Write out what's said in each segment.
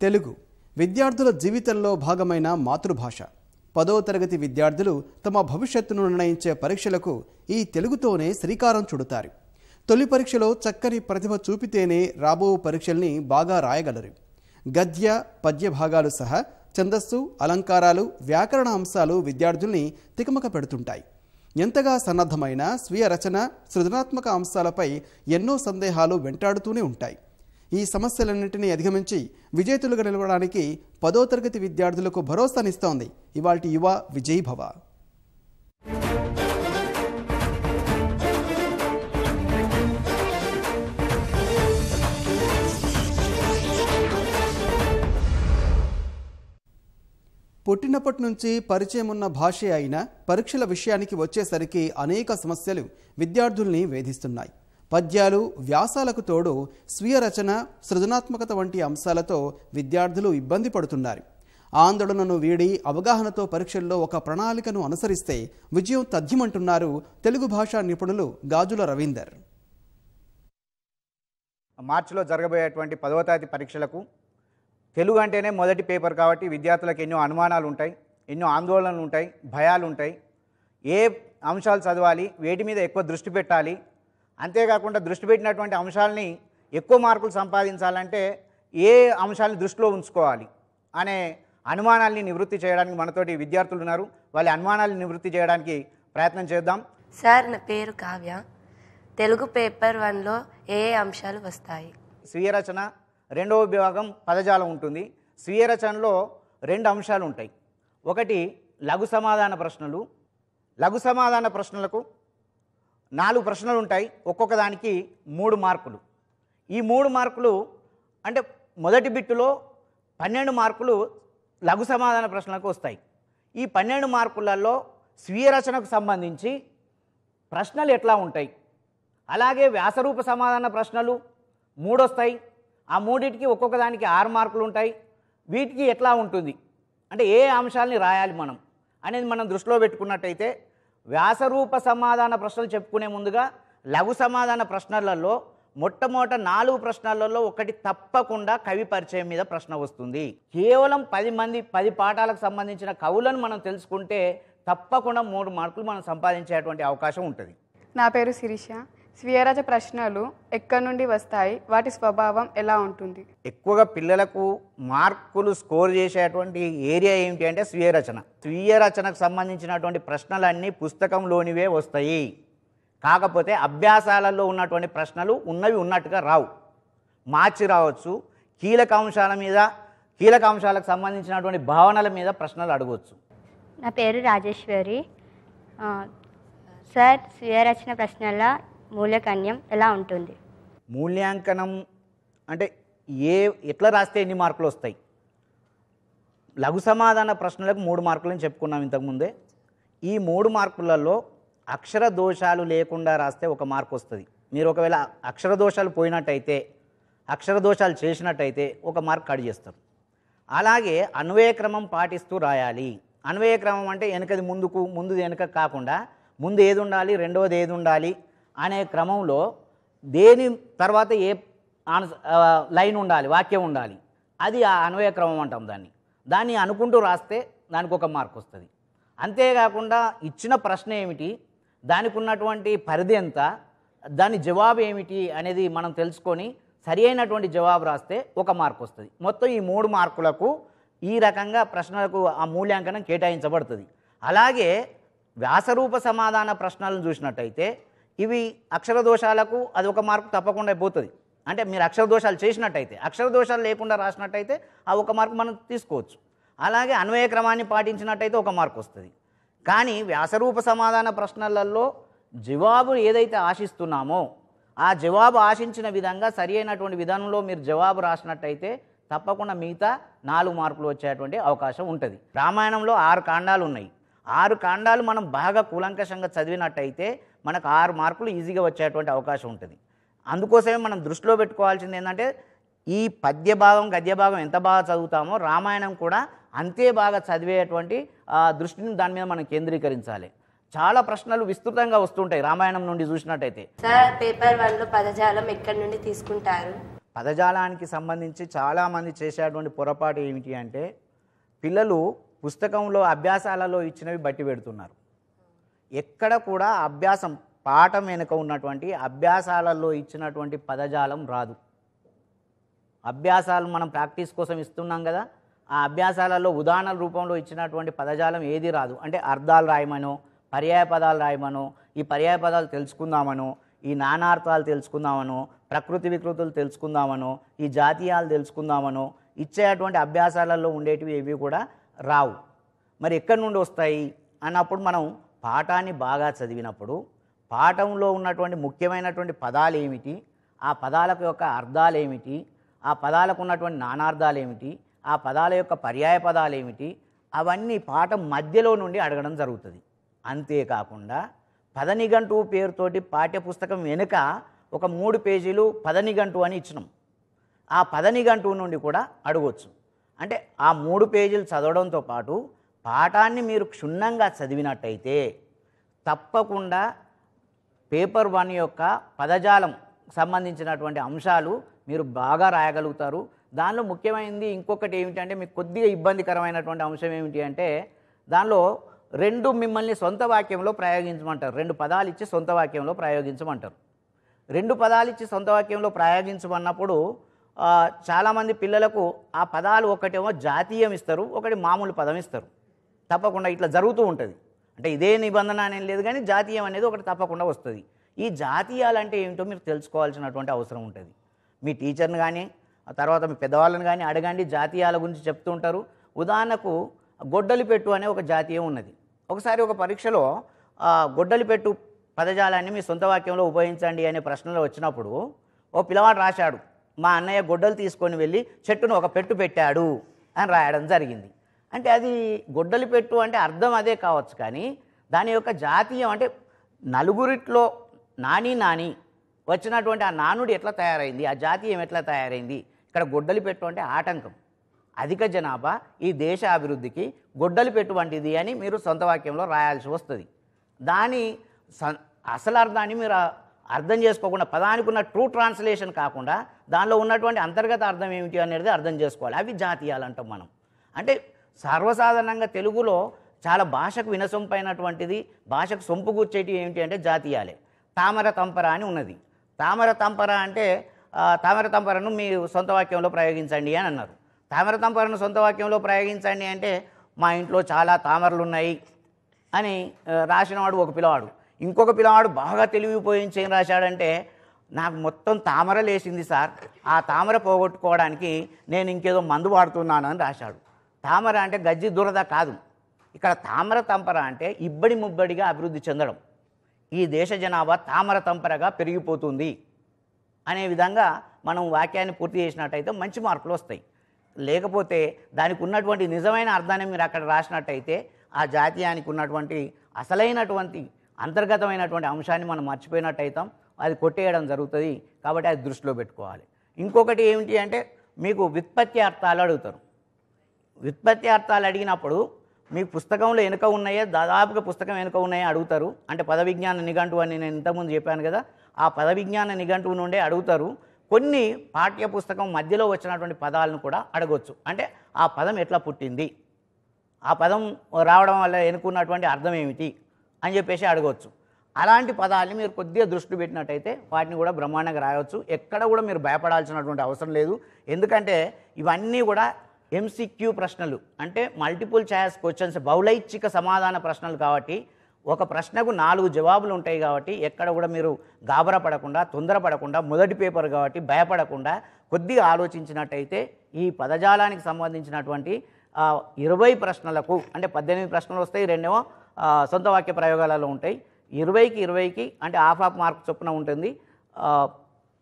తెలుగు. విద్యార్థుల జీవితంలో భాగమైన మాతృభాష. పదో తరగతి విద్యార్థులు తమ భవిష్యత్తును నిర్ణయించే పరీక్షలకు ఈ తెలుగుతోనే శ్రీకారం చుడతారు. తొలి పరీక్షలో చక్కని ప్రతిభ చూపితేనే రాబో పరీక్షల్ని బాగా రాయగలరు. గద్య పద్య భాగాలు సహా ఛందస్సు అలంకారాలు వ్యాకరణ అంశాలు విద్యార్థుల్ని తికమక పెడుతుంటాయి. ఎంతగా సన్నద్ధమైన స్వీయ రచన సృజనాత్మక అంశాలపై ఎన్నో సందేహాలు వెంటాడుతూనే ఉంటాయి. ఈ సమస్యలన్నింటినీ అధిగమించి విజేతలుగా నిలవడానికి పదో తరగతి విద్యార్థులకు భరోసానిస్తోంది ఇవాల్టి యువ విజయ్ భవ పుట్టినప్పటి నుంచి పరిచయం ఉన్న భాషే అయినా పరీక్షల విషయానికి వచ్చేసరికి అనేక సమస్యలు విద్యార్థుల్ని వేధిస్తున్నాయి. పద్యాలు వ్యాసాలకు తోడు స్వీయ రచన సృజనాత్మకత వంటి అంశాలతో విద్యార్థులు ఇబ్బంది పడుతున్నారు. ఆందోళనను వీడి అవగాహనతో పరీక్షల్లో ఒక ప్రణాళికను అనుసరిస్తే విజయం తథ్యమంటున్నారు తెలుగు భాషా నిపుణులు గాజుల రవీందర్. మార్చిలో జరగబోయేటువంటి పదవ తరగతి పరీక్షలకు తెలుగు అంటేనే మొదటి పేపర్ కాబట్టి విద్యార్థులకు ఎన్నో అనుమానాలు ఉంటాయి ఎన్నో ఆందోళనలు ఉంటాయి భయాలు ఉంటాయి. ఏ అంశాలు చదవాలి వేటి మీద ఎక్కువ దృష్టి పెట్టాలి అంతేకాకుండా దృష్టి పెట్టినటువంటి అంశాలని ఎక్కువ మార్కులు సంపాదించాలంటే ఏ అంశాలను దృష్టిలో ఉంచుకోవాలి అనే అనుమానాల్ని నివృత్తి చేయడానికి మనతోటి విద్యార్థులు ఉన్నారు. వాళ్ళ అనుమానాలను నివృత్తి చేయడానికి ప్రయత్నం చేద్దాం. సార్ నా పేరు కావ్య. తెలుగు పేపర్ వన్లో ఏ ఏ అంశాలు వస్తాయి? స్వీయ రచన రెండవ విభాగం పదజాలం ఉంటుంది. స్వీయ రచనలో రెండు అంశాలు ఉంటాయి. ఒకటి లఘు సమాధాన ప్రశ్నలు. లఘు సమాధాన ప్రశ్నలకు నాలుగు ప్రశ్నలు ఉంటాయి. ఒక్కొక్క దానికి మూడు మార్కులు. ఈ మూడు మార్కులు అంటే మొదటి బిట్టులో పన్నెండు మార్కులు లఘు సమాధాన ప్రశ్నలకు వస్తాయి. ఈ పన్నెండు మార్కులలో స్వీయ రచనకు సంబంధించి ప్రశ్నలు ఎట్లా ఉంటాయి? అలాగే వ్యాసరూప సమాధాన ప్రశ్నలు మూడు వస్తాయి ఆ మూడింటికి ఒక్కొక్క దానికి ఆరు మార్కులు ఉంటాయి. వీటికి ఎట్లా ఉంటుంది? అంటే ఏ అంశాలని రాయాలి మనం? అనేది మనం దృష్టిలో పెట్టుకున్నట్టయితే వ్యాసరూప సమాధాన ప్రశ్నలు చెప్పుకునే ముందుగా లఘు సమాధాన ప్రశ్నలలో మొట్టమొదట నాలుగు ప్రశ్నలలో ఒకటి తప్పకుండా కవి పరిచయం మీద ప్రశ్న వస్తుంది. కేవలం పది మంది పది పాఠాలకు సంబంధించిన కవులను మనం తెలుసుకుంటే తప్పకుండా మూడు మార్కులు మనం సంపాదించేటువంటి అవకాశం ఉంటుంది. నా పేరు శిరీష. స్వీయరచ ప్రశ్నలు ఎక్కడి నుండి వస్తాయి? వాటి స్వభావం ఎలా ఉంటుంది? ఎక్కువగా పిల్లలకు మార్కులు స్కోర్ చేసేటువంటి ఏరియా ఏమిటి అంటే స్వీయ రచన స్వీయ రచనకు సంబంధించినటువంటి ప్రశ్నలన్నీ పుస్తకంలోనివే వస్తాయి. కాకపోతే అభ్యాసాలలో ఉన్నటువంటి ప్రశ్నలు ఉన్నవి ఉన్నట్టుగా రావు. మార్చి రావచ్చు. కీలక అంశాల మీద కీలక అంశాలకు సంబంధించినటువంటి భావనల మీద ప్రశ్నలు అడగవచ్చు నా పేరు రాజేశ్వరి. సార్ స్వీయ రచన ప్రశ్నల మూలకన్యం ఎలా ఉంటుంది? మూల్యాంకనం అంటే ఏ ఎట్లా రాస్తే ఎన్ని మార్కులు వస్తాయి? లఘు సమాధాన ప్రశ్నలకు మూడు మార్కులని చెప్పుకున్నాం ఇంతకుముందే. ఈ మూడు మార్కులలో అక్షర దోషాలు లేకుండా రాస్తే ఒక మార్కు వస్తుంది. మీరు ఒకవేళ అక్షర దోషాలు పోయినట్టయితే అక్షర దోషాలు చేసినట్టయితే ఒక మార్క్ కట్ చేస్తారు. అలాగే అన్వయక్రమం పాటిస్తూ రాయాలి. అన్వయక్రమం అంటే వెనకది ముందుకు ముందుది వెనక కాకుండా ముందు ఏది ఉండాలి రెండవది ఏది ఉండాలి అనే క్రమంలో దేని తర్వాత ఏ ఆన్స్- లైన్ ఉండాలి వాక్యం ఉండాలి అది ఆ అన్వయ క్రమం అంటాం దాన్ని. దాన్ని అనుకుంటూ రాస్తే దానికి ఒక మార్క్ వస్తుంది. అంతేకాకుండా ఇచ్చిన ప్రశ్న ఏమిటి దానికి ఉన్నటువంటి పరిధి ఎంత దాని జవాబు ఏమిటి అనేది మనం తెలుసుకొని సరి అయినటువంటి జవాబు రాస్తే ఒక మార్క్ వస్తుంది. మొత్తం ఈ మూడు మార్కులకు ఈ రకంగా ప్రశ్నలకు ఆ మూల్యాంకనం కేటాయించబడుతుంది. అలాగే వ్యాసరూప సమాధాన ప్రశ్నలను చూసినట్టయితే ఇవి అక్షర దోషాలకు అది ఒక మార్కు తప్పకుండా పోతుంది అంటే మీరు అక్షర దోషాలు చేసినట్టయితే అక్షర దోషాలు లేకుండా రాసినట్టయితే ఆ ఒక మార్కు మనం తీసుకోవచ్చు. అలాగే అన్వయ క్రమాన్ని పాటించినట్టయితే ఒక మార్కు వస్తుంది. కానీ వ్యాసరూప సమాధాన ప్రశ్నలలో జవాబు ఏదైతే ఆశిస్తున్నామో ఆ జవాబు ఆశించిన విధంగా సరి అయినటువంటి విధానంలో మీరు జవాబు రాసినట్టయితే తప్పకుండా మిగతా నాలుగు మార్కులు వచ్చేటువంటి అవకాశం ఉంటుంది. రామాయణంలో ఆరు కాండాలు ఉన్నాయి. ఆరు కాండాలు మనం బాగా కూలంకషంగా చదివినట్టయితే మనకు ఆరు మార్కులు ఈజీగా వచ్చేటువంటి అవకాశం ఉంటుంది. అందుకోసమే మనం దృష్టిలో పెట్టుకోవాల్సింది ఏంటంటే ఈ పద్య భాగం గద్య భాగం ఎంత బాగా చదువుతామో రామాయణం కూడా అంతే బాగా చదివేటువంటి ఆ, దృష్టిని దాని మీద మనం కేంద్రీకరించాలి. చాలా ప్రశ్నలు విస్తృతంగా వస్తుంటాయి రామాయణం నుండి చూసినట్టయితే. సార్ పేపర్ వన్లో పదజాలం ఎక్కడి నుండి తీసుకుంటారు? పదజాలానికి సంబంధించి చాలామంది చేసేటువంటి పొరపాటు ఏమిటి అంటే పిల్లలు పుస్తకంలో అభ్యాసాలలో ఇచ్చినవి బట్టి పెడుతున్నారు. ఎక్కడ కూడా అభ్యాసం పాఠం వెనుక ఉన్నటువంటి అభ్యాసాలలో ఇచ్చినటువంటి పదజాలం రాదు. అభ్యాసాలు మనం ప్రాక్టీస్ కోసం ఇస్తున్నాం కదా ఆ అభ్యాసాలలో ఉదాహరణల రూపంలో ఇచ్చినటువంటి పదజాలం ఏది రాదు. అంటే అర్థాలు రాయమనో పర్యాయ పదాలు రాయమనో ఈ పర్యాయ పదాలు తెలుసుకుందామనో ఈ నానార్థాలు తెలుసుకుందామనో ప్రకృతి వికృతులు తెలుసుకుందామనో ఈ జాతీయాలు తెలుసుకుందామనో ఇచ్చేటువంటి అభ్యాసాలలో ఉండేటివి ఏవి కూడా రావు. మరి ఎక్కడి నుండి వస్తాయి? అన్నప్పుడు మనం పాఠాన్ని బాగా చదివినప్పుడు పాఠంలో ఉన్నటువంటి ముఖ్యమైనటువంటి పదాలు ఏమిటి ఆ పదాలకు యొక్క అర్థాలు ఏమిటి ఆ పదాలకు ఉన్నటువంటి నానార్థాలు ఏమిటి ఆ పదాల యొక్క పర్యాయ పదాలు ఏమిటి అవన్నీ పాఠం మధ్యలో నుండి అడగడం జరుగుతుంది. అంతేకాకుండా పదనిఘంటు పేరుతోటి పాఠ్యపుస్తకం వెనుక ఒక మూడు పేజీలు పదనిఘంటు అని ఇచ్చినాం. ఆ పదనిఘంటు నుండి కూడా అడగవచ్చు అంటే ఆ మూడు పేజీలు చదవడంతో పాటు పాఠాన్ని మీరు క్షుణ్ణంగా చదివినట్టయితే తప్పకుండా పేపర్ వన్ యొక్క పదజాలం సంబంధించినటువంటి అంశాలు మీరు బాగా రాయగలుగుతారు. దానిలో ముఖ్యమైనది ఇంకొకటి ఏమిటంటే మీకు కొద్దిగా ఇబ్బందికరమైనటువంటి అంశం ఏమిటి అంటే దానిలో రెండు మిమ్మల్ని సొంత వాక్యంలో ప్రయోగించమంటారు. రెండు పదాలు ఇచ్చి సొంత వాక్యంలో ప్రయోగించమంటారు. రెండు పదాలు ఇచ్చి సొంత వాక్యంలో ప్రయోగించమన్నప్పుడు చాలామంది పిల్లలకు ఆ పదాలు ఒకటేమో జాతీయం ఇస్తారు ఒకటి మామూలు పదం ఇస్తారు. తప్పకుండా ఇట్లా జరుగుతూ ఉంటుంది. అంటే ఇదే నిబంధన అనేది లేదు కానీ జాతీయం అనేది ఒకటి తప్పకుండా వస్తుంది. ఈ జాతీయాలు అంటే ఏమిటో మీరు తెలుసుకోవాల్సినటువంటి అవసరం ఉంటుంది. మీ టీచర్ని కానీ తర్వాత మీ పెద్దవాళ్ళని కానీ అడగండి జాతీయాల గురించి చెప్తూ ఉంటారు. ఉదాహరణకు గొడ్డలిపెట్టు అనే ఒక జాతీయం ఉన్నది. ఒకసారి ఒక పరీక్షలో గొడ్డలి పెట్టు పదజాలాన్ని మీ సొంత వాక్యంలో ఉపయోగించండి అనే ప్రశ్నలో వచ్చినప్పుడు ఓ పిల్లవాడు రాశాడు మా అన్నయ్య గొడ్డలు తీసుకొని వెళ్ళి చెట్టును ఒక పెట్టు పెట్టాడు అని రాయడం జరిగింది. అంటే అది గొడ్డలి పెట్టు అంటే అర్థం అదే కావచ్చు కానీ దాని యొక్క జాతీయం అంటే నలుగురిట్లో నాని నాని వచ్చినటువంటి ఆ నానుడు ఎట్లా తయారైంది? ఆ జాతీయం ఎట్లా తయారైంది? ఇక్కడ గొడ్డలి పెట్టు అంటే ఆటంకం. అధిక జనాభా ఈ దేశ అభివృద్ధికి గొడ్డలి పెట్టు వంటిది అని మీరు సొంత వాక్యంలో రాయాల్సి వస్తుంది. దాని స- అసలు అర్థాన్ని మీరు అర్థం చేసుకోకుండా పదానికి ఉన్న ట్రూ ట్రాన్స్లేషన్ కాకుండా దానిలో ఉన్నటువంటి అంతర్గత అర్థం ఏమిటి అనేది అర్థం చేసుకోవాలి. అవి జాతీయాలు అంటాం మనం. అంటే సర్వసాధారణంగా తెలుగులో చాలా భాషకు వినసొంపైనటువంటిది భాషకు సొంపు కూర్చేటి ఏమిటి అంటే జాతీయాలే. తామర తంపర అని ఉన్నది. తామర తంపర అంటే తామర తంపరను మీ సొంత వాక్యంలో ప్రయోగించండి అని అన్నారు. తామర తంపరను సొంత వాక్యంలో ప్రయోగించండి అంటే మా ఇంట్లో చాలా తామరలు ఉన్నాయి అని రాసినవాడు ఒక పిల్లవాడు. ఇంకొక పిల్లవాడు బాగా తెలివిపోయించి ఏం రాశాడంటే నాకు మొత్తం తామర లేచింది సార్. ఆ తామర పోగొట్టుకోవడానికి నేను ఇంకేదో మందు వాడుతున్నాను అని రాశాడు. తామర అంటే గజ్జి దురద కాదు. ఇక్కడ తామర తంపర అంటే ఇబ్బడి ముబ్బడిగా అభివృద్ధి చెందడం. ఈ దేశ జనాభా తామర తంపరగా పెరిగిపోతుంది. అనే విధంగా మనం వాక్యాన్ని పూర్తి చేసినట్టయితే మంచి మార్కులు వస్తాయి. లేకపోతే దానికి ఉన్నటువంటి నిజమైన అర్థాన్ని మీరు అక్కడ రాసినట్టయితే ఆ జాతీయానికి ఉన్నటువంటి అసలైనటువంటి అంతర్గతమైనటువంటి అంశాన్ని మనం మర్చిపోయినట్టయితాం. అది కొట్టేయడం జరుగుతుంది కాబట్టి అది దృష్టిలో పెట్టుకోవాలి. ఇంకొకటి ఏమిటి అంటే మీకు వ్యుత్పత్తి అర్థాలు అడుగుతారు. వ్యుత్పత్తి అర్థాలు అడిగినప్పుడు మీ పుస్తకంలో వెనుక ఉన్నాయే దాదాపుగా పుస్తకం వెనుక ఉన్నాయే అడుగుతారు. అంటే పదవిజ్ఞాన నిఘంటు నిఘంటువు అని నేను ఇంతకుముందు చెప్పాను కదా ఆ పద విజ్ఞాన నిఘంటువు నుండే అడుగుతారు. కొన్ని పాఠ్య పుస్తకం మధ్యలో వచ్చినటువంటి పదాలను కూడా అడగొచ్చు. అంటే ఆ పదం ఎట్లా పుట్టింది? ఆ పదం రావడం వల్ల ఎన్నుకున్నటువంటి అర్థం ఏమిటి? అని చెప్పేసి అడగవచ్చు అలాంటి పదాలని మీరు కొద్దిగా దృష్టి పెట్టినట్టయితే వాటిని కూడా బ్రహ్మాండంగా రాయవచ్చు ఎక్కడ కూడా మీరు భయపడాల్సినటువంటి అవసరం లేదు. ఎందుకంటే ఇవన్నీ కూడా ఎంసీక్యూ ప్రశ్నలు అంటే మల్టిపుల్ ఛాయస్ క్వశ్చన్స్ బౌలైచ్ఛిక సమాధాన ప్రశ్నలు కాబట్టి ఒక ప్రశ్నకు నాలుగు జవాబులు ఉంటాయి కాబట్టి ఎక్కడ కూడా మీరు గాబరా పడకుండా తొందరపడకుండా మొదటి పేపర్ కాబట్టి భయపడకుండా కొద్దిగా ఆలోచించినట్టయితే ఈ పదజాలానికి సంబంధించినటువంటి ఇరవై ప్రశ్నలకు అంటే పద్దెనిమిది ప్రశ్నలు వస్తాయి రెండేమో సొంత వాక్య ప్రయోగాలలో ఉంటాయి. ఇరవైకి ఇరవైకి అంటే హాఫ్ ఆఫ్ మార్క్ చొప్పున ఉంటుంది.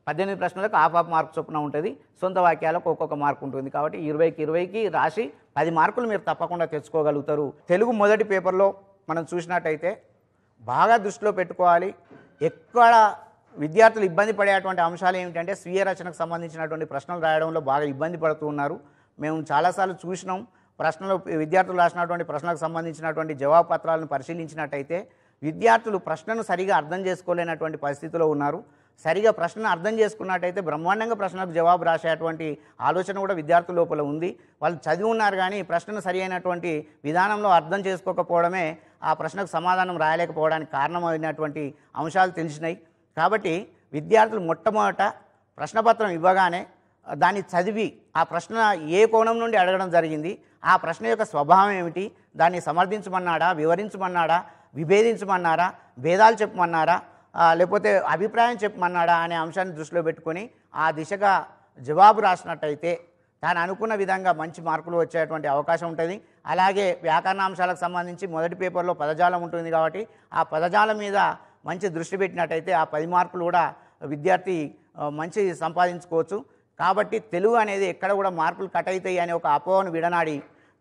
పద్దెనిమిది ప్రశ్నలకు హాఫ్ ఆఫ్ మార్క్ చొప్పున ఉంటుంది. సొంత వాక్యాలకు ఒక్కొక్క మార్క్ ఉంటుంది. కాబట్టి ఇరవైకి ఇరవైకి రాసి పది మార్కులు మీరు తప్పకుండా తెచ్చుకోగలుగుతారు. తెలుగు మొదటి పేపర్లో మనం చూసినట్టయితే బాగా దృష్టిలో పెట్టుకోవాలి. ఎక్కడ విద్యార్థులు ఇబ్బంది పడేటువంటి అంశాలు ఏమిటంటే స్వీయ రచనకు సంబంధించినటువంటి ప్రశ్నలు రాయడంలో బాగా ఇబ్బంది పడుతూ ఉన్నారు. మేము చాలాసార్లు చూసినాం. ప్రశ్నలు విద్యార్థులు రాసినటువంటి ప్రశ్నలకు సంబంధించినటువంటి జవాబు పత్రాలను పరిశీలించినట్టయితే విద్యార్థులు ప్రశ్నను సరిగా అర్థం చేసుకోలేనటువంటి పరిస్థితిలో ఉన్నారు. సరిగా ప్రశ్నను అర్థం చేసుకున్నట్టయితే బ్రహ్మాండంగా ప్రశ్నకు జవాబు రాసేటువంటి ఆలోచన కూడా విద్యార్థుల లోపల ఉంది. వాళ్ళు చదివి ఉన్నారు కానీ ప్రశ్నను సరి అయినటువంటి విధానంలో అర్థం చేసుకోకపోవడమే ఆ ప్రశ్నకు సమాధానం రాయలేకపోవడానికి కారణమైనటువంటి అంశాలు తెలిసినాయి. కాబట్టి విద్యార్థులు మొట్టమొదట ప్రశ్నపత్రం ఇవ్వగానే దాన్ని చదివి ఆ ప్రశ్న ఏ కోణం నుండి అడగడం జరిగింది ఆ ప్రశ్న యొక్క స్వభావం ఏమిటి దాన్ని సమర్థించమన్నాడా వివరించమన్నాడా విభేదించమన్నారా భేదాలు చెప్పమన్నారా లేకపోతే అభిప్రాయం చెప్పమన్నాడా అనే అంశాన్ని దృష్టిలో పెట్టుకొని ఆ దిశగా జవాబు రాసినట్టయితే తాను అనుకున్న విధంగా మంచి మార్కులు వచ్చేటువంటి అవకాశం ఉంటుంది. అలాగే వ్యాకరణాంశాలకు సంబంధించి మొదటి పేపర్లో పదజాలం ఉంటుంది కాబట్టి ఆ పదజాలం మీద మంచి దృష్టి పెట్టినట్టయితే ఆ పది మార్కులు కూడా విద్యార్థి మంచి సంపాదించుకోవచ్చు. కాబట్టి తెలుగు అనేది ఎక్కడ కూడా మార్కులు కట్ అవుతాయి అనే ఒక అపోహను విడనాడి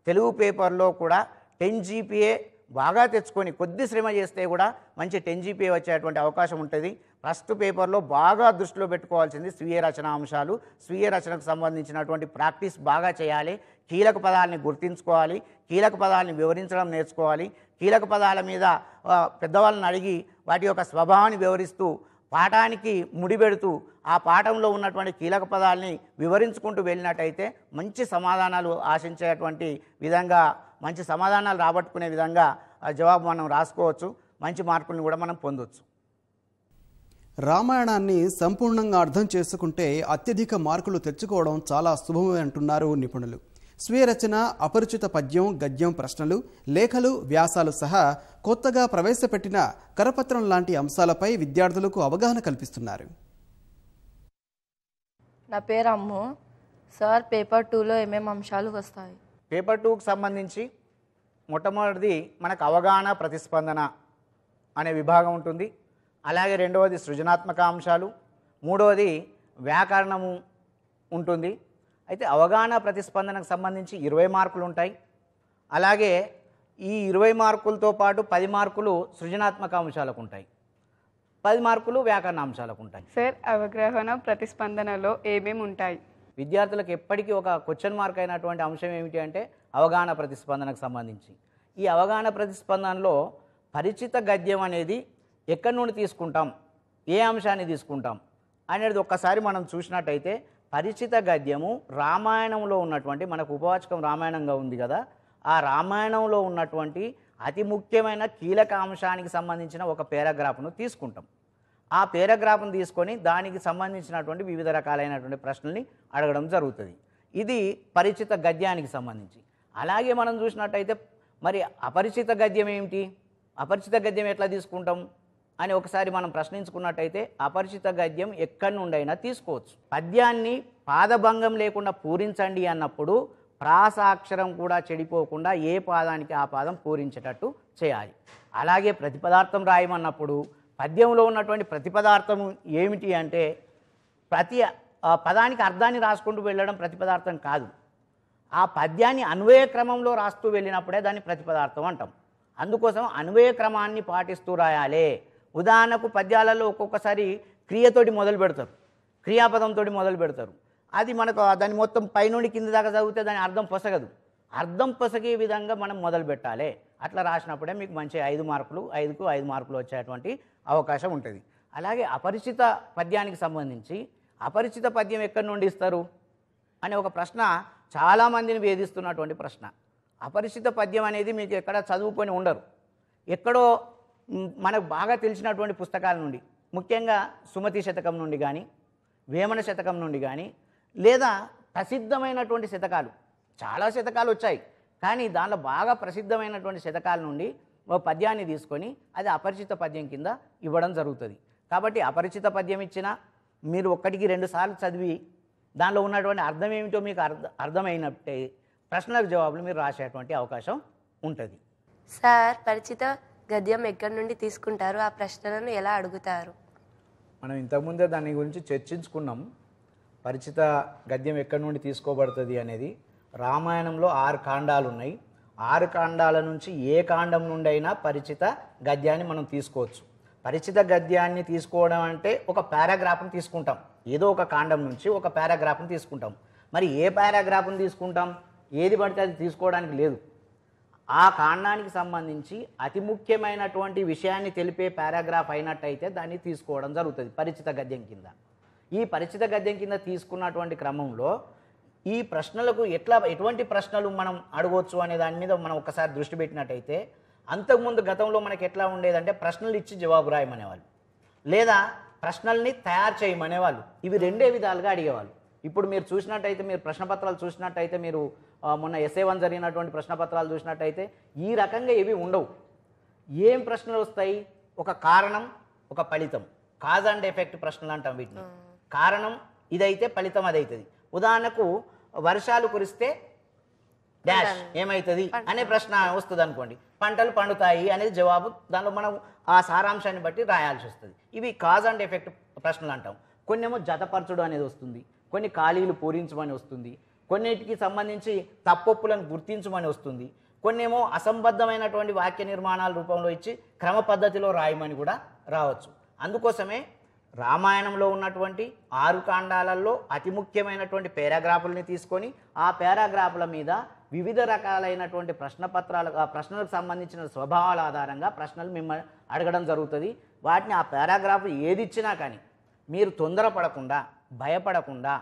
తెలుగు పేపర్లో కూడా టెన్ జీపీఏ బాగా తెచ్చుకొని కొద్ది శ్రమ చేస్తే కూడా మంచి టెన్ జీపీ వచ్చేటువంటి అవకాశం ఉంటుంది. ఫస్ట్ పేపర్లో బాగా దృష్టిలో పెట్టుకోవాల్సింది స్వీయ రచన అంశాలు. స్వీయ రచనకు సంబంధించినటువంటి ప్రాక్టీస్ బాగా చేయాలి. కీలక పదాలని గుర్తించుకోవాలి. కీలక పదాలని వివరించడం నేర్చుకోవాలి. కీలక పదాల మీద పెద్దవాళ్ళని అడిగి వాటి యొక్క స్వభావాన్ని వివరిస్తూ పాఠానికి ముడిపెడుతూ ఆ పాఠంలో ఉన్నటువంటి కీలక పదాలని వివరించుకుంటూ వెళ్ళినట్టయితే మంచి సమాధానాలు ఆశించేటువంటి విధంగా మంచి సమాధానాలు రాబట్టుకునే విధంగా ఆ జవాబు మనం రాసుకోవచ్చు. మంచి మార్కులను కూడా మనం పొందవచ్చు రామాయణాన్ని సంపూర్ణంగా అర్థం చేసుకుంటే అత్యధిక మార్కులు తెచ్చుకోవడం చాలా శుభమే అంటున్నారు నిపుణులు. స్వీయ రచన అపరిచిత పద్యం గద్యం ప్రశ్నలు లేఖలు వ్యాసాలు సహా కొత్తగా ప్రవేశపెట్టిన కరపత్రం లాంటి అంశాలపై విద్యార్థులకు అవగాహన కల్పిస్తున్నారు. నా పేరు అమ్ము సార్ పేపర్ టూలో ఏమేమి అంశాలు వస్తాయి? పేపర్ టూకి సంబంధించి మొట్టమొదటిది మనకు అవగాహన ప్రతిస్పందన అనే విభాగం ఉంటుంది. అలాగే రెండవది సృజనాత్మక అంశాలు. మూడవది వ్యాకరణము ఉంటుంది. అయితే అవగాహన ప్రతిస్పందనకు సంబంధించి ఇరవై మార్కులు ఉంటాయి. అలాగే ఈ ఇరవై మార్కులతో పాటు పది మార్కులు సృజనాత్మక అంశాలకు ఉంటాయి. పది మార్కులు వ్యాకరణ అంశాలకు ఉంటాయి. సార్ అవగాహన ప్రతిస్పందనలో ఏమేమి ఉంటాయి? విద్యార్థులకు ఎప్పటికీ ఒక క్వశ్చన్ మార్క్ అయినటువంటి అంశం ఏమిటి అంటే అవగాహన ప్రతిస్పందనకు సంబంధించి. ఈ అవగాహన ప్రతిస్పందనలో పరిచిత గద్యం అనేది ఎక్కడి నుండి తీసుకుంటాం? ఏ అంశాన్ని తీసుకుంటాం? అనేది ఒక్కసారి మనం చూసినట్టయితే పరిచిత గద్యము రామాయణంలో ఉన్నటువంటి మనకు ఉపవాచకం రామాయణంగా ఉంది కదా ఆ రామాయణంలో ఉన్నటువంటి అతి ముఖ్యమైన కీలక అంశానికి సంబంధించిన ఒక పేరాగ్రాఫ్ను తీసుకుంటాం. ఆ పేరాగ్రాఫ్ను తీసుకొని దానికి సంబంధించినటువంటి వివిధ రకాలైనటువంటి ప్రశ్నల్ని అడగడం జరుగుతుంది. ఇది పరిచిత గద్యానికి సంబంధించి. అలాగే మనం చూసినట్టయితే మరి అపరిచిత గద్యం ఏమిటి? అపరిచిత గద్యం ఎట్లా తీసుకుంటాం? అని ఒకసారి మనం ప్రశ్నించుకున్నట్టయితే అపరిచిత గద్యం ఎక్కడి నుండైనా తీసుకోవచ్చు. పద్యాన్ని పాదభంగం లేకుండా పూరించండి అన్నప్పుడు ప్రాసాక్షరం కూడా చెడిపోకుండా ఏ పాదానికి ఆ పాదం పూరించేటట్టు చేయాలి. అలాగే ప్రతిపదార్థం రాయమన్నప్పుడు పద్యంలో ఉన్నటువంటి ప్రతిపదార్థం ఏమిటి అంటే ప్రతి ఆ పదానికి అర్థాన్ని రాసుకుంటూ వెళ్ళడం ప్రతిపదార్థం కాదు. ఆ పద్యాన్ని అన్వయ క్రమంలో రాస్తూ వెళ్ళినప్పుడే దాన్ని ప్రతిపదార్థం అంటాం. అందుకోసం అన్వయ క్రమాన్ని పాటిస్తూ రాయాలి. ఉదాహరణకు పద్యాలలో ఒక్కొక్కసారి క్రియతోటి మొదలు పెడతారు. క్రియాపదంతో మొదలు పెడతారు. అది మనకు దాన్ని మొత్తం పైనుండి కింద దాకా చదివితే దాని అర్థం పొసగదు. అర్థం పొసగే విధంగా మనం మొదలు పెట్టాలి. అట్లా రాసినప్పుడే మీకు మంచి ఐదు మార్కులు ఐదుకు ఐదు మార్కులు వచ్చేటువంటి అవకాశం ఉంటుంది. అలాగే అపరిచిత పద్యానికి సంబంధించి అపరిచిత పద్యం ఎక్కడి నుండి ఇస్తారు? అనే ఒక ప్రశ్న చాలామందిని వేధిస్తున్నటువంటి ప్రశ్న. అపరిచిత పద్యం అనేది మీకు ఎక్కడ చదువుకొని ఉండరు. ఎక్కడో మనకు బాగా తెలిసినటువంటి పుస్తకాల నుండి ముఖ్యంగా సుమతి శతకం నుండి కానీ వేమన శతకం నుండి కానీ లేదా ప్రసిద్ధమైనటువంటి శతకాలు. చాలా శతకాలు వచ్చాయి. కానీ దానిలో బాగా ప్రసిద్ధమైనటువంటి శతకాల నుండి ఓ పద్యాన్ని తీసుకొని అది అపరిచిత పద్యం కింద ఇవ్వడం జరుగుతుంది. కాబట్టి అపరిచిత పద్యం ఇచ్చినా మీరు ఒక్కటికి రెండుసార్లు చదివి దానిలో ఉన్నటువంటి అర్థం ఏమిటో మీకు అర్థ అర్థమైనట్టే ప్రశ్నలకు జవాబులు మీరు రాసేటువంటి అవకాశం ఉంటుంది. సార్ పరిచిత గద్యం ఎక్కడి నుండి తీసుకుంటారు? ఆ ప్రశ్నలను ఎలా అడుగుతారు? మనం ఇంతకుముందే దాని గురించి చర్చించుకున్నాం. పరిచిత గద్యం ఎక్కడి నుండి తీసుకోబడుతుంది అనేది రామాయణంలో ఆరు కాండాలు ఉన్నాయి. ఆరు కాండాల నుంచి ఏ కాండం నుండి అయినా పరిచిత గద్యాన్ని మనం తీసుకోవచ్చు. పరిచిత గద్యాన్ని తీసుకోవడం అంటే ఒక పారాగ్రాఫ్ని తీసుకుంటాం. ఏదో ఒక కాండం నుంచి ఒక పారాగ్రాఫ్ని తీసుకుంటాం. మరి ఏ పారాగ్రాఫ్ని తీసుకుంటాం? ఏది పడితే అది తీసుకోవడానికి లేదు. ఆ కాండానికి సంబంధించి అతి ముఖ్యమైనటువంటి విషయాన్ని తెలిపే పారాగ్రాఫ్ అయినట్టయితే దాన్ని తీసుకోవడం జరుగుతుంది పరిచిత గద్యం కింద. ఈ పరిచిత గద్యం కింద తీసుకున్నటువంటి క్రమంలో ఈ ప్రశ్నలకు ఎట్లా ఎటువంటి ప్రశ్నలు మనం అడగవచ్చు అనే దాని మీద మనం ఒకసారి దృష్టి పెట్టినట్టయితే అంతకుముందు గతంలో మనకి ఎట్లా ఉండేదంటే ప్రశ్నలు ఇచ్చి జవాబు రాయమనేవాళ్ళు. లేదా ప్రశ్నల్ని తయారు చేయమనేవాళ్ళు. ఇవి రెండే విధాలుగా అడిగేవాళ్ళు. ఇప్పుడు మీరు చూసినట్టయితే మీరు ప్రశ్నపత్రాలు చూసినట్టయితే మీరు మొన్న ఎస్ఏ వన్ జరిగినటువంటి ప్రశ్నపత్రాలు చూసినట్టయితే ఈ రకంగా ఏవి ఉండవు. ఏం ప్రశ్నలు వస్తాయి? ఒక కారణం ఒక ఫలితం. కాజ్ అండ్ ఎఫెక్ట్ ప్రశ్నలు అంటాం వీటిని. కారణం ఇదైతే ఫలితం అదైతుంది. ఉదాహరణకు వర్షాలు కురిస్తే డాష్ ఏమవుతుంది అనే ప్రశ్న వస్తుంది అనుకోండి పంటలు పండుతాయి అనేది జవాబు దానిలో మనం ఆ సారాంశాన్ని బట్టి రాయాల్సి వస్తుంది. ఇవి కాజ్ అండ్ ఎఫెక్ట్ ప్రశ్నలు అంటాం. కొన్ని ఏమో జతపరచుడు అనేది వస్తుంది. కొన్ని ఖాళీలు పూరించమని వస్తుంది. కొన్నిటికి సంబంధించి తప్పొప్పులను గుర్తించమని వస్తుంది. కొన్ని ఏమో అసంబద్ధమైనటువంటి వాక్య నిర్మాణాల రూపంలో ఇచ్చి క్రమ పద్ధతిలో రాయమని కూడా రావచ్చు. అందుకోసమే రామాయణంలో ఉన్నటువంటి ఆరు కాండాలలో అతి ముఖ్యమైనటువంటి పారాగ్రాఫుల్ని తీసుకొని ఆ పేరాగ్రాఫుల మీద వివిధ రకాలైనటువంటి ప్రశ్న పత్రాలు ఆ ప్రశ్నలకు సంబంధించిన స్వభావాల ఆధారంగా ప్రశ్నలు మిమ్మల్ని అడగడం జరుగుతుంది. వాటిని ఆ పారాగ్రాఫ్ ఏది ఇచ్చినా కానీ మీరు తొందరపడకుండా భయపడకుండా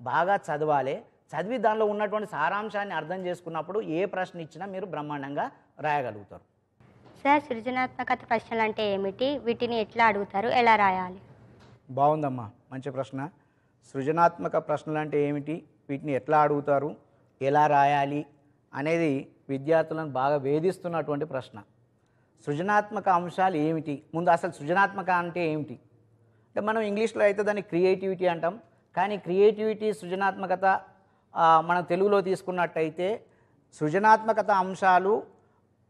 బాగా చదవాలి. చదివి దానిలో ఉన్నటువంటి సారాంశాన్ని అర్థం చేసుకున్నప్పుడు ఏ ప్రశ్న ఇచ్చినా మీరు బ్రహ్మాండంగా రాయగలుగుతారు. సార్ సృజనాత్మకత ప్రశ్నలు అంటే ఏమిటి? వీటిని ఎట్లా అడుగుతారు? ఎలా రాయాలి? బాగుందమ్మా మంచి ప్రశ్న. సృజనాత్మక ప్రశ్నలు అంటే ఏమిటి? వీటిని ఎట్లా అడుగుతారు? ఎలా రాయాలి? అనేది విద్యార్థులను బాగా వేధిస్తున్నటువంటి ప్రశ్న. సృజనాత్మక అంశాలు ఏమిటి? ముందు అసలు సృజనాత్మక అంటే ఏమిటి? అంటే మనం ఇంగ్లీష్లో అయితే దాన్ని క్రియేటివిటీ అంటాం. కానీ క్రియేటివిటీ సృజనాత్మకత మనం తెలుగులో తీసుకున్నట్టయితే సృజనాత్మకత అంశాలు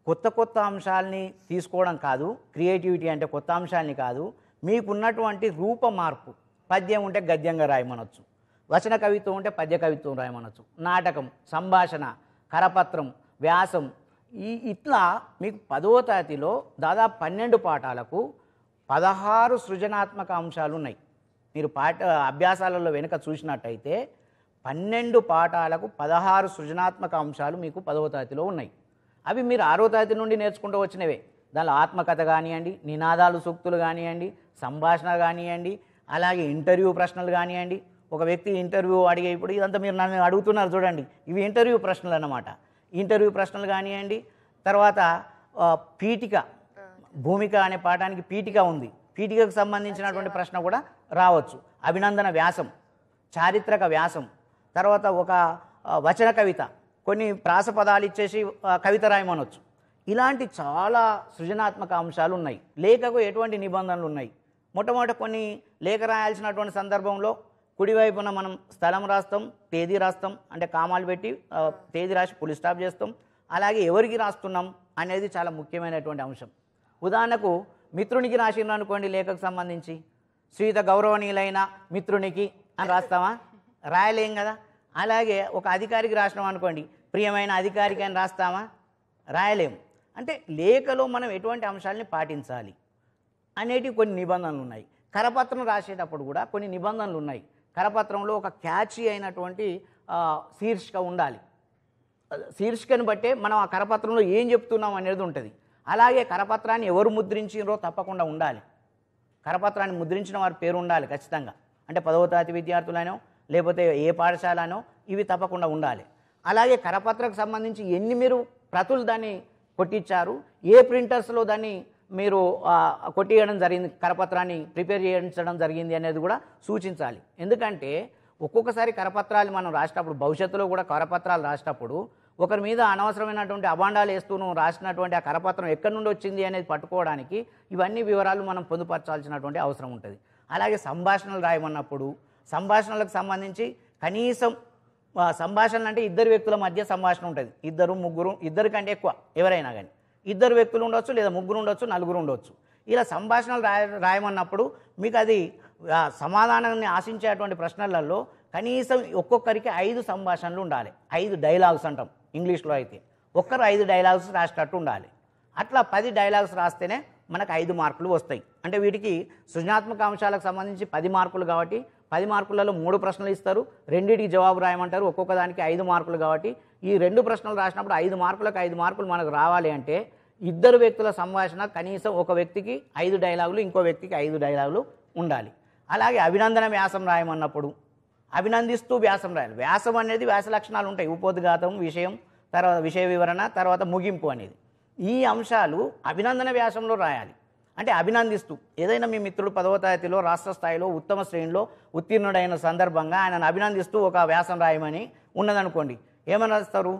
కొత్త కొత్త అంశాలని తీసుకోవడం కాదు. క్రియేటివిటీ అంటే కొత్త అంశాలని కాదు. మీకున్నటువంటి రూప మార్పు. పద్యం ఉంటే గద్యంగా రాయమనొచ్చు. వచన కవిత్వం ఉంటే పద్య కవిత్వం రాయమనొచ్చు. నాటకం సంభాషణ కరపత్రం వ్యాసం ఈ ఇట్లా మీకు పదో తరగతిలో దాదాపు పన్నెండు పాఠాలకు పదహారు సృజనాత్మక అంశాలు ఉన్నాయి మీరు పాఠ అభ్యాసాలలో వెనుక చూసినట్టయితే పన్నెండు పాఠాలకు పదహారు సృజనాత్మక అంశాలు మీకు పదవ తరగతిలో ఉన్నాయి. అవి మీరు ఆరో తరగతి నుండి నేర్చుకుంటూ వచ్చినవే. దానిలో ఆత్మకథ కానివ్వండి నినాదాలు సూక్తులు కానివ్వండి సంభాషణ కానివ్వండి అలాగే ఇంటర్వ్యూ ప్రశ్నలు కానివ్వండి. ఒక వ్యక్తి ఇంటర్వ్యూ అడిగే ఇప్పుడు ఇదంతా మీరు నన్ను అడుగుతున్నారు చూడండి. ఇవి ఇంటర్వ్యూ ప్రశ్నలు అన్నమాట. ఇంటర్వ్యూ ప్రశ్నలు కానివ్వండి తర్వాత పీఠిక భూమిక అనే పాఠానికి పీఠిక ఉంది. పీఠికకు సంబంధించినటువంటి ప్రశ్న కూడా రావచ్చు. అభినందన వ్యాసం చారిత్రక వ్యాసం తర్వాత ఒక వచన కవిత. కొన్ని ప్రాస పదాలు ఇచ్చేసి కవిత రాయమనొచ్చు. ఇలాంటి చాలా సృజనాత్మక అంశాలు ఉన్నాయి. లేఖకు ఎటువంటి నిబంధనలు ఉన్నాయి? మొట్టమొదట కొన్ని లేఖ రాయాల్సినటువంటి సందర్భంలో కుడివైపున మనం స్థలం రాస్తాం తేదీ రాస్తాం అంటే కామాలు పెట్టి తేదీ రాసి పులి స్టాప్ చేస్తాం. అలాగే ఎవరికి రాస్తున్నాం అనేది చాలా ముఖ్యమైనటువంటి అంశం. ఉదాహరణకు మిత్రునికి రాసిన అనుకోండి లేఖకు సంబంధించి. శ్రీత గౌరవనీయులైన మిత్రునికి అని రాస్తామా రాయలేం కదా? అలాగే ఒక అధికారికి రాసినాం అనుకోండి ప్రియమైన అధికారికి అని రాస్తామా? రాయలేము అంటే లేఖలో మనం ఎటువంటి అంశాలని పాటించాలి అనేటివి కొన్ని నిబంధనలు ఉన్నాయి. కరపత్రం రాసేటప్పుడు కూడా కొన్ని నిబంధనలు ఉన్నాయి. కరపత్రంలో ఒక క్యాచీ అయినటువంటి శీర్షిక ఉండాలి. శీర్షికను బట్టే మనం ఆ కరపత్రంలో ఏం చెప్తున్నాం అనేది ఉంటుంది. అలాగే కరపత్రాన్ని ఎవరు ముద్రించారో తప్పకుండా ఉండాలి. కరపత్రాన్ని ముద్రించిన వారి పేరు ఉండాలి ఖచ్చితంగా. అంటే పదవ తరగతి విద్యార్థులైనా లేకపోతే ఏ పాఠశాలనో ఇవి తప్పకుండా ఉండాలి. అలాగే కరపత్రకు సంబంధించి ఎన్ని మీరు ప్రతులు దాన్ని కొట్టించారు ఏ ప్రింటర్స్లో దాన్ని మీరు కొట్టియడం జరిగింది కరపత్రాన్ని ప్రిపేర్ చేయించడం జరిగింది అనేది కూడా సూచించాలి. ఎందుకంటే ఒక్కొక్కసారి కరపత్రాలు మనం రాసేటప్పుడు భవిష్యత్తులో కూడా కరపత్రాలు రాసేటప్పుడు ఒకరి మీద అనవసరమైనటువంటి అభాండాలు వేస్తూ రాసినటువంటి ఆ కరపత్రం ఎక్కడి నుండి వచ్చింది అనేది పట్టుకోవడానికి ఇవన్నీ వివరాలు మనం పొందుపరచాల్సినటువంటి అవసరం ఉంటుంది. అలాగే సంభాషణలు రాయమన్నప్పుడు సంభాషణలకు సంబంధించి కనీసం సంభాషణలు అంటే ఇద్దరు వ్యక్తుల మధ్య సంభాషణ ఉంటుంది. ఇద్దరు ముగ్గురు ఇద్దరు కంటే ఎక్కువ ఎవరైనా కానీ ఇద్దరు వ్యక్తులు ఉండొచ్చు లేదా ముగ్గురు ఉండొచ్చు నలుగురు ఉండొచ్చు. ఇలా సంభాషణలు రాయ రాయమన్నప్పుడు మీకు అది సమాధానాన్ని ఆశించేటువంటి ప్రశ్నలలో కనీసం ఒక్కొక్కరికి ఐదు సంభాషణలు ఉండాలి. ఐదు డైలాగ్స్ అంటాం ఇంగ్లీష్లో అయితే. ఒక్కరు ఐదు డైలాగ్స్ రాసేటట్టు ఉండాలి. అట్లా పది డైలాగ్స్ రాస్తేనే మనకు ఐదు మార్కులు వస్తాయి. అంటే వీటికి సృజనాత్మక అంశాలకు సంబంధించి పది మార్కులు కాబట్టి పది మార్కులలో మూడు ప్రశ్నలు ఇస్తారు రెండింటికి జవాబు రాయమంటారు ఒక్కొక్క దానికి ఐదు మార్కులు కాబట్టి ఈ రెండు ప్రశ్నలు రాసినప్పుడు ఐదు మార్కులకు ఐదు మార్కులు మనకు రావాలి అంటే ఇద్దరు వ్యక్తుల సంభాషణ కనీసం ఒక వ్యక్తికి ఐదు డైలాగులు ఇంకో వ్యక్తికి ఐదు డైలాగులు ఉండాలి. అలాగే అభినందన వ్యాసం రాయమన్నప్పుడు అభినందిస్తూ వ్యాసం రాయాలి. వ్యాసం అనేది వ్యాస లక్షణాలు ఉంటాయి. ఉపోద్ఘాతం విషయం తర్వాత విషయ వివరణ తర్వాత ముగింపు అనేది. ఈ అంశాలు అభినందన వ్యాసంలో రాయాలి. అంటే అభినందిస్తూ ఏదైనా మీ మిత్రుడు పదవ తరగతిలో రాష్ట్ర స్థాయిలో ఉత్తమ శ్రేణిలో ఉత్తీర్ణుడైన సందర్భంగా ఆయనను అభినందిస్తూ ఒక వ్యాసం రాయమని ఉన్నదనుకోండి. ఏమని రాస్తారు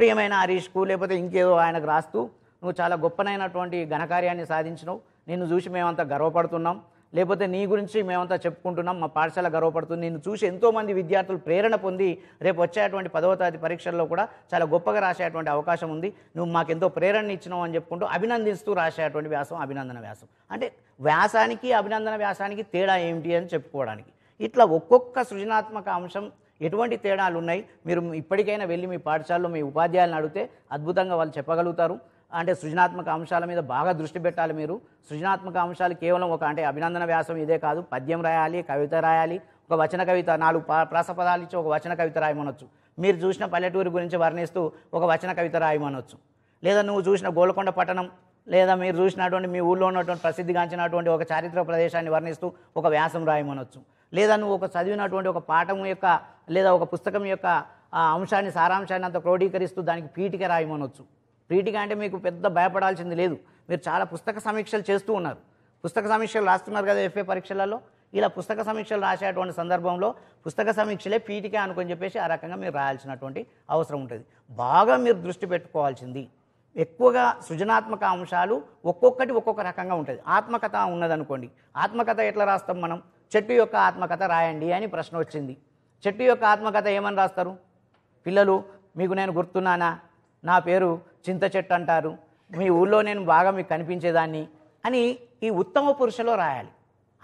ప్రియమైన హరీష్కు లేకపోతే ఇంకేదో ఆయనకు రాస్తూ నువ్వు చాలా గొప్పనైనటువంటి ఘనకార్యాన్ని సాధించినావు. నిన్ను చూసి మేమంతా గర్వపడుతున్నాం. లేకపోతే నీ గురించి మేమంతా చెప్పుకుంటున్నాం మా పాఠశాల గర్వపడుతుంది. నిన్ను చూసి ఎంతోమంది విద్యార్థులు ప్రేరణ పొంది రేపు వచ్చేటువంటి పదవ తరగతి పరీక్షల్లో కూడా చాలా గొప్పగా రాసేటువంటి అవకాశం ఉంది. నువ్వు మాకెంతో ప్రేరణ ఇచ్చినావు అని చెప్పుకుంటూ అభినందిస్తూ రాసేటువంటి వ్యాసం అభినందన వ్యాసం. అంటే వ్యాసానికి అభినందన వ్యాసానికి తేడా ఏమిటి అని చెప్పుకోవడానికి. ఇట్లా ఒక్కొక్క సృజనాత్మక అంశం ఎటువంటి తేడాలు ఉన్నాయి మీరు ఇప్పటికైనా వెళ్ళి మీ పాఠశాలలో మీ ఉపాధ్యాయులను అడిగితే అద్భుతంగా వాళ్ళు చెప్పగలుగుతారు. అంటే సృజనాత్మక అంశాల మీద బాగా దృష్టి పెట్టాలి మీరు. సృజనాత్మక అంశాలు కేవలం ఒక అంటే అభినందన వ్యాసం ఇదే కాదు. పద్యం రాయాలి కవిత రాయాలి ఒక వచన కవిత నాలుగు పా- ప్రాసపదాలు ఇచ్చి ఒక వచన కవిత రాయమనొచ్చు. మీరు చూసిన పల్లెటూరు గురించి వర్ణిస్తూ ఒక వచన కవిత రాయమనొచ్చు. లేదా నువ్వు చూసిన గోల్కొండ పట్టణం లేదా మీరు చూసినటువంటి మీ ఊళ్ళో ఉన్నటువంటి ప్రసిద్ధిగాంచినటువంటి ఒక చారిత్రక ప్రదేశాన్ని వర్ణిస్తూ ఒక వ్యాసం రాయమనొచ్చు. లేదా నువ్వు ఒక చదివినటువంటి ఒక పాఠం యొక్క లేదా ఒక పుస్తకం యొక్క ఆ అంశాన్ని సారాంశాన్ని అంత క్రోడీకరిస్తూ దానికి పీఠిక రాయమనొచ్చు. పీఠిక అంటే మీకు పెద్ద భయపడాల్సింది లేదు. మీరు చాలా పుస్తక సమీక్షలు చేస్తూ ఉన్నారు. పుస్తక సమీక్షలు రాస్తున్నారు కదా ఎఫ్ఏ పరీక్షలలో. ఇలా పుస్తక సమీక్షలు రాసేటువంటి సందర్భంలో పుస్తక సమీక్షలే పీఠిక అనుకొని చెప్పేసి ఆ రకంగా మీరు రాయాల్సినటువంటి అవసరం ఉంటుంది. బాగా మీరు దృష్టి పెట్టుకోవాల్సింది. ఎక్కువగా సృజనాత్మక అంశాలు ఒక్కొక్కటి ఒక్కొక్క రకంగా ఉంటుంది. ఆత్మకథ ఉన్నదనుకోండి. ఆత్మకథ ఎట్లా రాస్తాం మనం? చెట్టు యొక్క ఆత్మకథ రాయండి అని ప్రశ్న వచ్చింది. చెట్టు యొక్క ఆత్మకథ ఏమని రాస్తారు? పిల్లలు మీకు నేను గుర్తున్నానా? నా పేరు చింత చెట్టు అంటారు. మీ ఊళ్ళో నేను బాగా మీకు కనిపించేదాన్ని అని ఈ ఉత్తమ పురుషలో రాయాలి.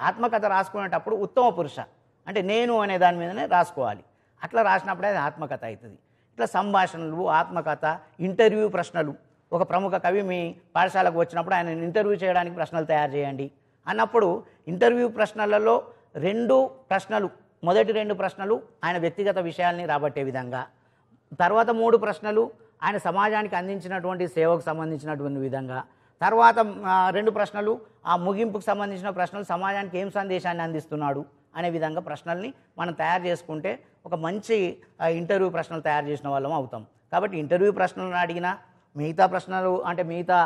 ఆత్మకథ రాసుకునేటప్పుడు ఉత్తమ పురుష. అంటే నేను అనే దాని మీదనే రాసుకోవాలి. అట్లా రాసినప్పుడే అది ఆత్మకథ అవుతుంది. ఇట్లా సంభాషణలు ఆత్మకథ ఇంటర్వ్యూ ప్రశ్నలు. ఒక ప్రముఖ కవి మీ పాఠశాలకు వచ్చినప్పుడు ఆయన ఇంటర్వ్యూ చేయడానికి ప్రశ్నలు తయారు చేయండి. అన్నప్పుడు ఇంటర్వ్యూ ప్రశ్నలలో రెండు ప్రశ్నలు మొదటి రెండు ప్రశ్నలు ఆయన వ్యక్తిగత విషయాల్ని రాబట్టే విధంగా. తర్వాత మూడు ప్రశ్నలు ఆయన సమాజానికి అందించినటువంటి సేవకు సంబంధించినటువంటి విధంగా. తర్వాత రెండు ప్రశ్నలు ఆ ముగింపుకు సంబంధించిన ప్రశ్నలు సమాజానికి ఏం సందేశాన్ని అందిస్తున్నాడు అనే విధంగా ప్రశ్నల్ని మనం తయారు చేసుకుంటే ఒక మంచి ఇంటర్వ్యూ ప్రశ్నలు తయారు చేసిన వాళ్ళం అవుతాం. కాబట్టి ఇంటర్వ్యూ ప్రశ్నలను అడిగినా మిగతా ప్రశ్నలు అంటే మిగతా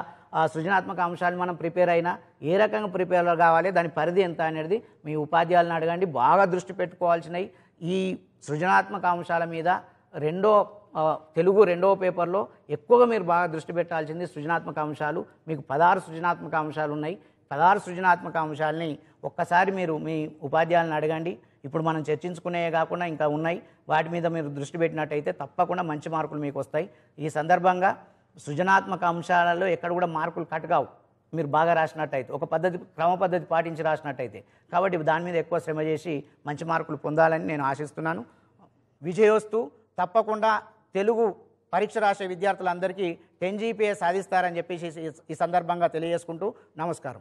సృజనాత్మక అంశాలు మనం ప్రిపేర్ అయినా ఏ రకంగా ప్రిపేర్ కావాలి దాని పరిధి ఎంత అనేది మీ ఉపాధ్యాయులను అడగండి. బాగా దృష్టి పెట్టుకోవాల్సినవి ఈ సృజనాత్మక అంశాల మీద రెండో తెలుగు రెండవ పేపర్లో ఎక్కువగా మీరు బాగా దృష్టి పెట్టాల్సింది సృజనాత్మక అంశాలు. మీకు పదహారు సృజనాత్మక అంశాలు ఉన్నాయి. పదహారు సృజనాత్మక అంశాలని ఒక్కసారి మీరు మీ ఉపాధ్యాయులను అడగండి. ఇప్పుడు మనం చర్చించుకునేవే కాకుండా ఇంకా ఉన్నాయి. వాటి మీద మీరు దృష్టి పెట్టినట్టయితే తప్పకుండా మంచి మార్కులు మీకు వస్తాయి. ఈ సందర్భంగా సృజనాత్మక అంశాలలో ఎక్కడ కూడా మార్కులు కట్ కావు. మీరు బాగా రాసినట్టయితే ఒక పద్ధతి క్రమ పద్ధతి పాటించి రాసినట్టయితే. కాబట్టి దాని మీద ఎక్కువ శ్రమ చేసి మంచి మార్కులు పొందాలని నేను ఆశిస్తున్నాను. విజయోస్తు తప్పకుండా తెలుగు పరీక్ష రాసే విద్యార్థులందరికీ టెన్ జీపీఏ సాధిస్తారని చెప్పేసి ఈ- ఈ సందర్భంగా తెలియజేసుకుంటూ నమస్కారం.